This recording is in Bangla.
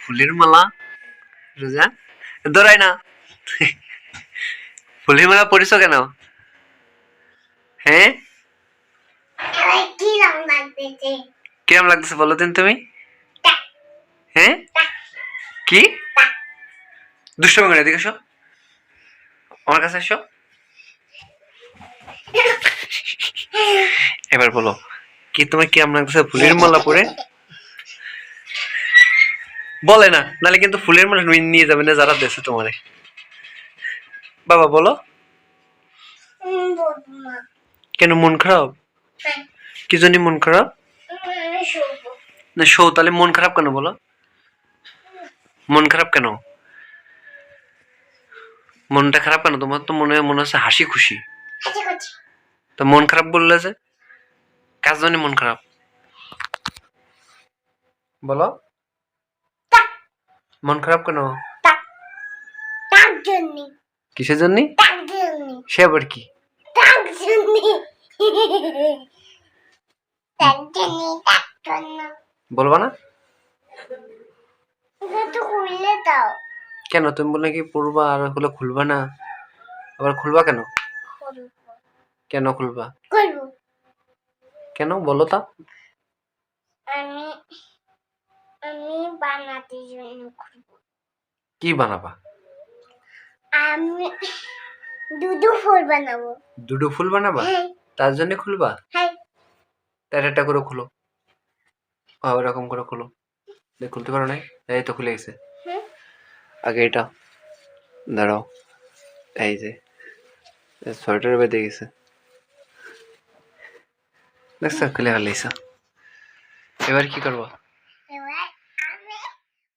ফুলের মালা রোজা না। ফুলের মালা পরিস কেন? হ্যাঁ কিরম লাগতেছে বলো দিন তুমি? হ্যাঁ কি? দুষ্টমি করে এদিকে এসো আমার কাছে এসো এবার বলো কি তোমার কিরম লাগতেছে ফুলের মালা পরে? বলে না নালে কিন্তু ফুলের মালা নিয়ে- নিয়ে যাবে না যারা দেশে তোমারে। বাবা বলো। কেন মন খারাপ? হ্যাঁ, কি জন্য মন খারাপ। না শো তাহলে মন খারাপ কেন বলো? মন খারাপ কেন? মনটা খারাপ কেন? তোমার তো মনে হয় মনে হচ্ছে হাসি খুশি। তো মন খারাপ বললে যে কার জন্য মন খারাপ? বলো। মন খারাপ কেন? তাক জন্যে, কিসের জন্য? তাক জন্যে, সে আবার কি? তাক জন্যে। তাক জন্যে, তাক জন্যে। বলবা না। একটু খুললে দাও। কেন? তুমি বললে কি পড়বা আর হলে খুলবা না। আবার খুলবা কেন? কেন খুলবা? খুলবো। কেন? বলো তা। আমি আমি বানাতে জন্য কি বানাবা? আমি দুধু ফুল বানাবো। দুটো ফুল বানাবা? হ্যাঁ। তার জন্য খুলবা? হ্যাঁ। তার একটা করে খুলো। ওরকম করে খুলো। দেখ খুলতে পারো নাই? এই তো খুলে গেছে। আগে এটা। দাঁড়াও। এই যে। সোয়েটার বেঁধে গেছে। দেখছ? খুলে ফেলেছ। এবার কি করব?